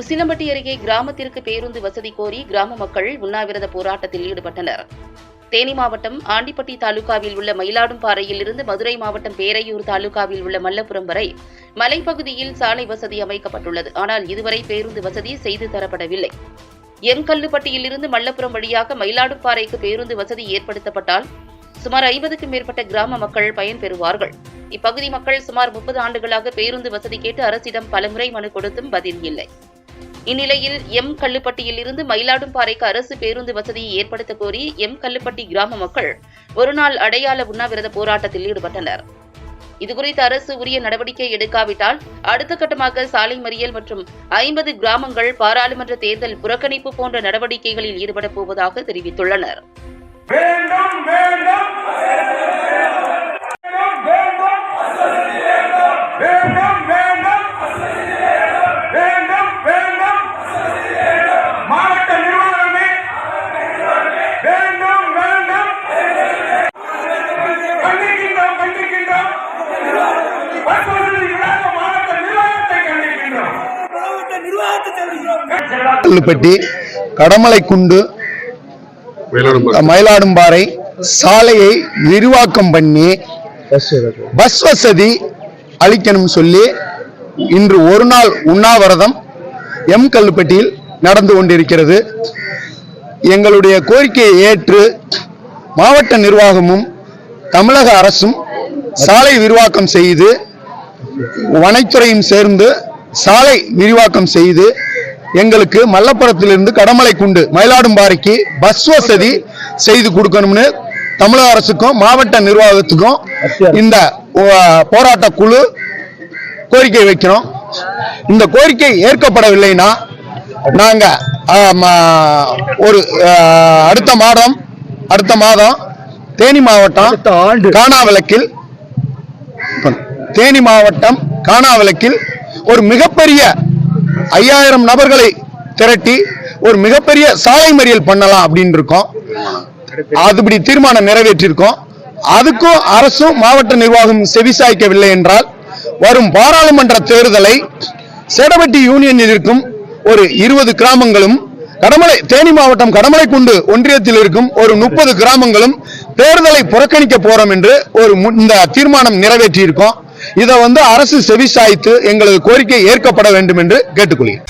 உசிலம்பட்டி அருகே கிராமத்திற்கு பேருந்து வசதி கோரி கிராம மக்கள் உண்ணாவிரத போராட்டத்தில் ஈடுபட்டனர். தேனி மாவட்டம் ஆண்டிப்பட்டி தாலுகாவில் உள்ள மயிலாடும்பாறையில் இருந்து மதுரை மாவட்டம் பேரையூர் தாலுகாவில் உள்ள மல்லபுரம் வரை மலைப்பகுதியில் சாலை வசதி அமைக்கப்பட்டுள்ளது. ஆனால் இதுவரை பேருந்து வசதி செய்து தரப்படவில்லை. எம் மல்லபுரம் வழியாக மயிலாடும்பாறைக்கு பேருந்து வசதி ஏற்படுத்தப்பட்டால் சுமார் ஐம்பதுக்கும் மேற்பட்ட கிராம மக்கள் பயன்பெறுவார்கள் இப்பகுதி மக்கள் சுமார் முப்பது ஆண்டுகளாக பேருந்து வசதி கேட்டு அரசிடம் பலமுறை மனு கொடுத்தும் பதில் இல்லை. இந்நிலையில் எம். கல்லுப்பட்டியில் இருந்து மயிலாடும்பாறைக்கு அரசு பேருந்து வசதியை ஏற்படுத்த கோரி எம். கல்லுப்பட்டி கிராம மக்கள் ஒருநாள் அடையாள உண்ணாவிரத போராட்டத்தில் ஈடுபட்டனர். இதுகுறித்து அரசு உரிய நடவடிக்கை எடுக்காவிட்டால் அடுத்த கட்டமாக சாலை மறியல் மற்றும் ஐம்பது கிராமங்கள் பாராளுமன்ற தேர்தல் புறக்கணிப்பு போன்ற நடவடிக்கைகளில் ஈடுபடப் போவதாக தெரிவித்துள்ளனர். கல்லுப்பட்டி கடமலை குண்டு மயிலாடும்பாறை சாலையை விரிவாக்கம் பண்ணி பஸ் வசதி அளிக்கணும் சொல்லி இன்று ஒரு நாள் உண்ணாவிரதம் எம் கல்லுப்பட்டியில் நடந்து கொண்டிருக்கிறது. எங்களுடைய கோரிக்கையை ஏற்று மாவட்ட நிர்வாகமும் தமிழக அரசும் சாலை விரிவாக்கம் செய்து வனத்துறையும் சேர்ந்து சாலை விரிவாக்கம் செய்து எங்களுக்கு மல்லப்புரத்திலிருந்து கடமலை குண்டு மயிலாடும்பாறைக்கு பஸ் வசதி செய்து கொடுக்கணும்னு தமிழக அரசுக்கும் மாவட்ட நிர்வாகத்துக்கும் இந்த போராட்ட குழு கோரிக்கை வைக்கிறோம். இந்த கோரிக்கை ஏற்கப்படவில்லைன்னா நாங்க ஒரு அடுத்த மாதம் அடுத்த மாதம் தேனி மாவட்டம் காணாவிளக்கில் தேனி மாவட்டம் காணாவிளக்கில் ஒரு மிகப்பெரிய ஐயாயிரம் நபர்களை திரட்டி ஒரு மிகப்பெரிய சாலை மறியல் பண்ணலாம் அப்படின்னு இருக்கோம். அதுபடி தீர்மானம் நிறைவேற்றியிருக்கோம். அதுக்கும் அரசும் மாவட்ட நிர்வாகம் செவிசாய்க்கவில்லை என்றால் வரும் பாராளுமன்ற தேர்தலை சேடபட்டி யூனியனில் இருக்கும் ஒரு இருபது கிராமங்களும் கடமலை தேனி மாவட்டம் கடமலைக்குண்டு ஒன்றியத்தில் இருக்கும் ஒரு முப்பது கிராமங்களும் தேர்தலை புறக்கணிக்க போறோம் என்று ஒரு இந்த தீர்மானம் நிறைவேற்றியிருக்கோம். இதை வந்து அரசு செவிசாய்த்து எங்களது கோரிக்கை ஏற்கப்பட வேண்டும் என்று கேட்டுக்கொள்கிறேன்.